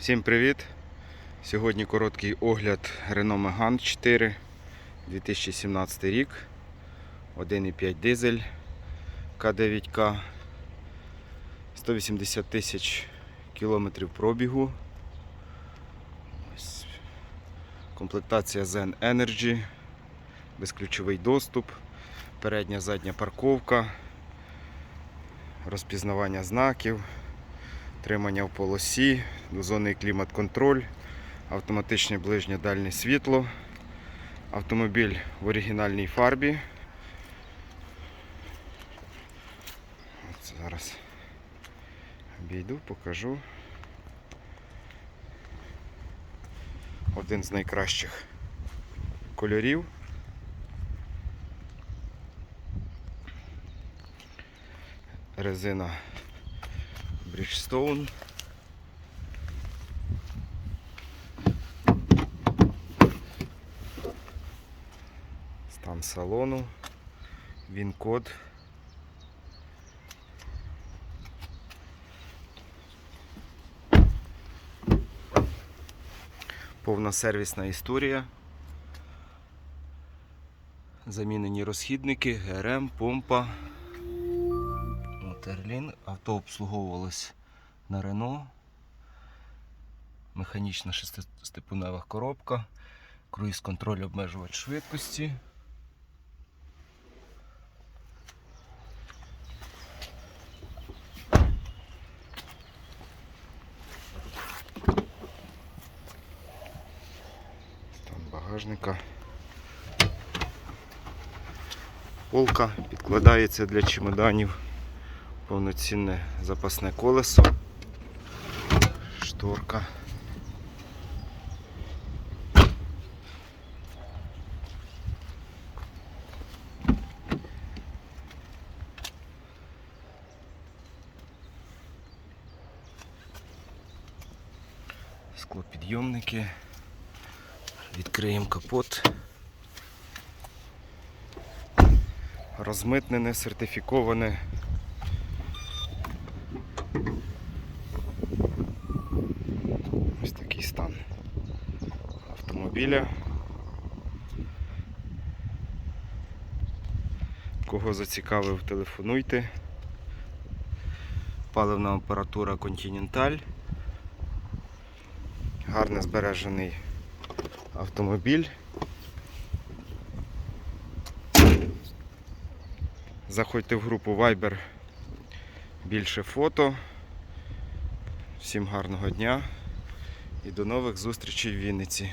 Всім привіт! Сьогодні короткий огляд Renault Megane 4 2017 рік. 1,5 дизель К9К. 180 тисяч кілометрів пробігу. Комплектація Zen Energy, безключовий доступ, передня задня парковка, розпізнавання знаків. Тримання в полосі, двозонний клімат-контроль, автоматичне ближнє дальнє світло, автомобіль в оригінальній фарбі. От зараз обійду, покажу. Один з найкращих кольорів. Резина Bridgestone. Стан салону, він-код. Повна сервісна історія. Замінені розхідники, ГРМ, помпа. Терлін. Авто обслуговувалось на Рено. Механічна шестистепенева коробка, круїз контроль обмежувач швидкості. Стан багажника. Полка підкладається для чемоданів повноцінне запасне колесо, шторка. Склопідйомники. Відкриємо капот. Розмитнене, сертифіковане Ось такий стан автомобіля. Кого зацікавив, телефонуйте. Паливна апаратура Continental. Гарно збережений автомобіль. Заходьте в групу Viber більше фото. Всім гарного дня і до нових зустрічей в Вінниці.